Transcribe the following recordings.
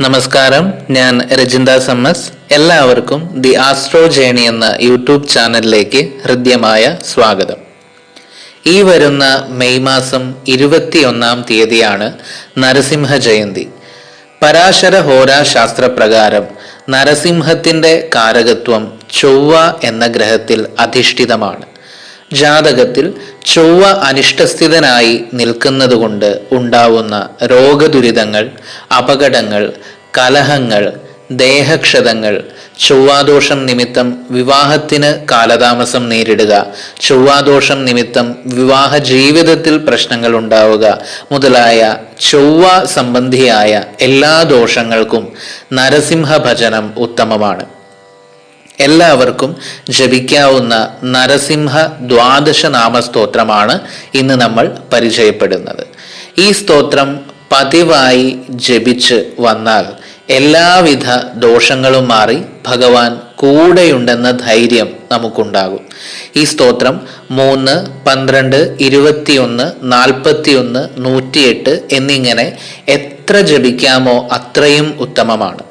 നമസ്കാരം. ഞാൻ രജിന്ദ സമ്മസ്. എല്ലാവർക്കും ദി ആസ്ട്രോ ജേണി എന്ന യൂട്യൂബ് ചാനലിലേക്ക് ഹൃദ്യമായ സ്വാഗതം. ഈ വരുന്ന മെയ് മാസം ഇരുപത്തിയൊന്നാം തീയതിയാണ് നരസിംഹ ജയന്തി. പരാശര ഹോരാ ശാസ്ത്രപ്രകാരം നരസിംഹത്തിന്റെ കാരകത്വം ചൊവ്വ എന്ന ഗ്രഹത്തിൽ അധിഷ്ഠിതമാണ്. ജാതകത്തിൽ ചൊവ്വ അനിഷ്ടസ്ഥിതനായി നിൽക്കുന്നതുകൊണ്ട് ഉണ്ടാവുന്ന രോഗദുരിതങ്ങൾ അപകടങ്ങൾ കലഹങ്ങൾ ദേഹക്ഷതങ്ങൾ ചൊവ്വാദോഷം നിമിത്തം വിവാഹത്തിന് കാലതാമസം നേരിടുക ചൊവ്വാദോഷം നിമിത്തം വിവാഹ ജീവിതത്തിൽ പ്രശ്നങ്ങൾ ഉണ്ടാവുക മുതലായ ചൊവ്വ സംബന്ധിയായ എല്ലാ ദോഷങ്ങൾക്കും നരസിംഹ ഭജനം ഉത്തമമാണ്. എല്ലാവർക്കും ജപിക്കാവുന്ന നരസിംഹ ദ്വാദശ നാമസ്തോത്രമാണ് ഇന്ന് നമ്മൾ പരിചയപ്പെടുന്നത്. ഈ സ്തോത്രം പതിവായി ജപിച്ച് വന്നാൽ എല്ലാവിധ ദോഷങ്ങളും മാറി ഭഗവാൻ കൂടെയുണ്ടെന്ന ധൈര്യം നമുക്കുണ്ടാകും. ഈ സ്തോത്രം മൂന്ന് പന്ത്രണ്ട് ഇരുപത്തിയൊന്ന് നാൽപ്പത്തിയൊന്ന് നൂറ്റിയെട്ട് എന്നിങ്ങനെ എത്ര ജപിക്കാമോ അത്രയും ഉത്തമമാണ്.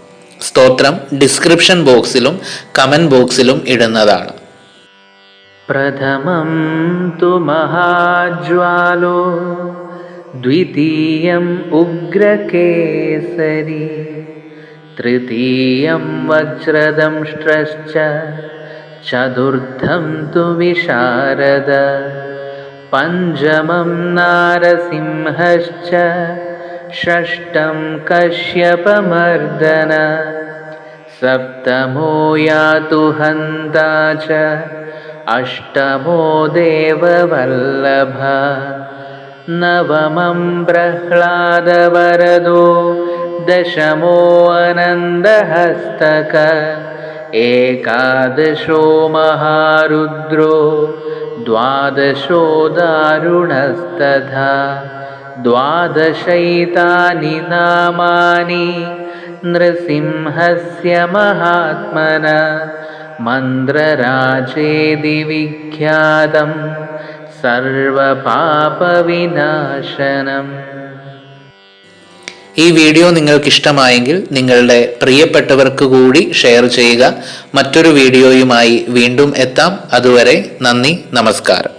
സ്തോത്രം ഡിസ്ക്രിപ്ഷൻ ബോക്സിലും കമന്റ് ബോക്സിലും ഇടുന്നതാണ്. പ്രഥമം തു മഹാജ്വാലോ ദ്വിതീയം ഉഗ്രകേസരി തൃതീയം വജ്രദംഷ്ട്രശ്ച ചതുർത്ഥം തു വിശാരദ പഞ്ചമം നാരസിംഹശ്ച षष्टं कश्यपमर्दन। सप्तमो यातु हन्ता च। अष्टमो देववल्लभ। नवमं प्रह्लादवरदो। दशमोऽनन्दहस्तक एकादशो महारुद्रो। द्वादशो दारुणस्तथा द्वादशैतानि नामानि नृसिंहस्य महात्मन मन्द्रराजेदि विख्यातं സർവപാപവിനാശനം ഈ വീഡിയോ നിങ്ങൾക്ക് ഇഷ്ടമായെങ്കിൽ നിങ്ങളുടെ പ്രിയപ്പെട്ടവർക്ക് കൂടി ഷെയർ ചെയ്യുക മറ്റൊരു വീഡിയോയുമായി വീണ്ടും എത്താം അതുവരെ നന്ദി നമസ്കാരം